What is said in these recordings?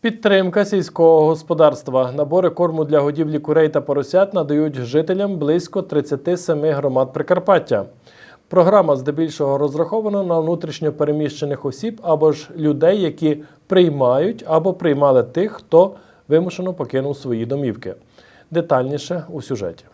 Підтримка сільського господарства. Набори корму для годівлі курей та поросят надають жителям близько 37 громад Прикарпаття. Програма здебільшого розрахована на внутрішньо переміщених осіб або ж людей, які приймають або приймали тих, хто вимушено покинув свої домівки. Детальніше у сюжеті.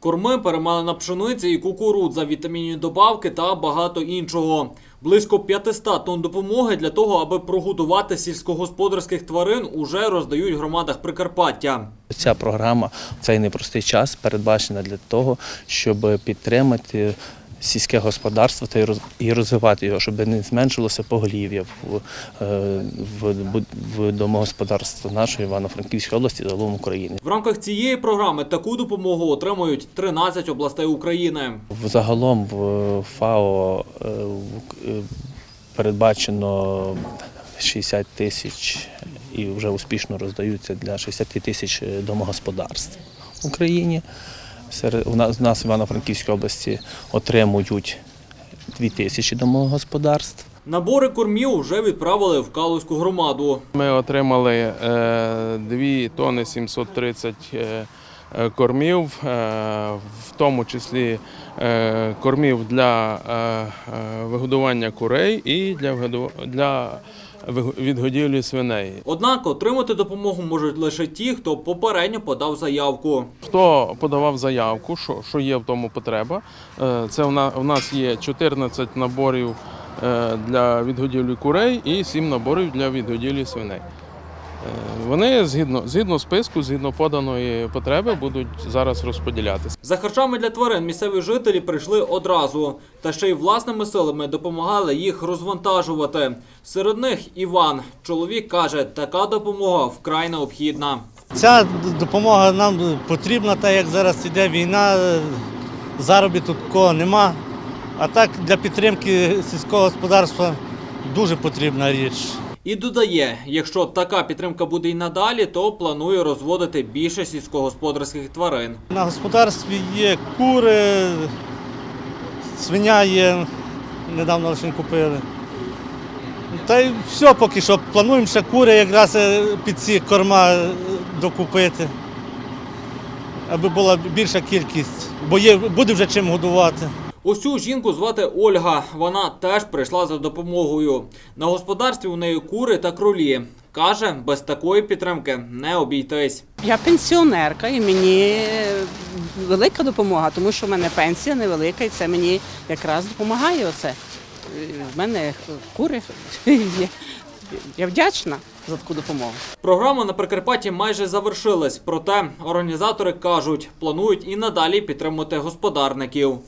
Корми перемали на пшениці і кукурудза, вітамінні добавки та багато іншого. Близько 500 тонн допомоги для того, аби прогодувати сільськогосподарських тварин, уже роздають в громадах Прикарпаття. Ця програма цей непростий час передбачена для того, щоб підтримати сільське господарство та і розвивати його, щоб не зменшилося поголів'я в, е, в, в домогосподарство нашої Івано-Франківської області загалом України. В рамках цієї програми таку допомогу отримують 13 областей України. Загалом в ФАО е, е, передбачено 60 тисяч і вже успішно роздаються для 60 тисяч домогосподарств в Україні. Серед у нас, у нас в Івано-Франківській області отримують 2 тисячі домогосподарств. Набори кормів вже відправили в Калузьку громаду. Ми отримали е, 2 тонни 730 е, е, кормів, е, в тому числі е, кормів для е, вигодування курей і для, для відгодівлі свиней. Однак отримати допомогу можуть лише ті, хто попередньо подав заявку. Хто подавав заявку, що, що є в тому потреба, е, це в на- в нас є 14 наборів е, для відгодівлі курей і 7 наборів для відгодівлі свиней. Е, Вони згідно, згідно списку, згідно поданої потреби, будуть зараз розподілятися. За харчами для тварин місцеві жителі прийшли одразу, та ще й власними силами допомагали їх розвантажувати. Серед них Іван. Чоловік каже, така допомога вкрай необхідна. Ця допомога нам потрібна, так як зараз іде війна, е, заробітку такого нема. А так для підтримки сільського господарства дуже потрібна річ. І додає, якщо така підтримка буде й надалі, то планує розводити більше сільськогосподарських тварин. На господарстві є кури, свиня є, недавно лише купили. Та й все поки що. Плануємо ще кури якраз е, під ці корма е, докупити, аби була більша кількість, бо є, буде вже чим годувати. Ось цю жінку звати Ольга. Вона теж прийшла за допомогою. На господарстві у неї кури та кролі. Каже, без такої підтримки не обійтись. Я пенсіонерка і мені велика допомога, тому що в мене пенсія невелика, і це мені якраз допомагає. Оце. В мене кури є. Я вдячна за таку допомогу. Програма на Прикарпатті майже завершилась, проте організатори кажуть, планують і надалі підтримувати господарників.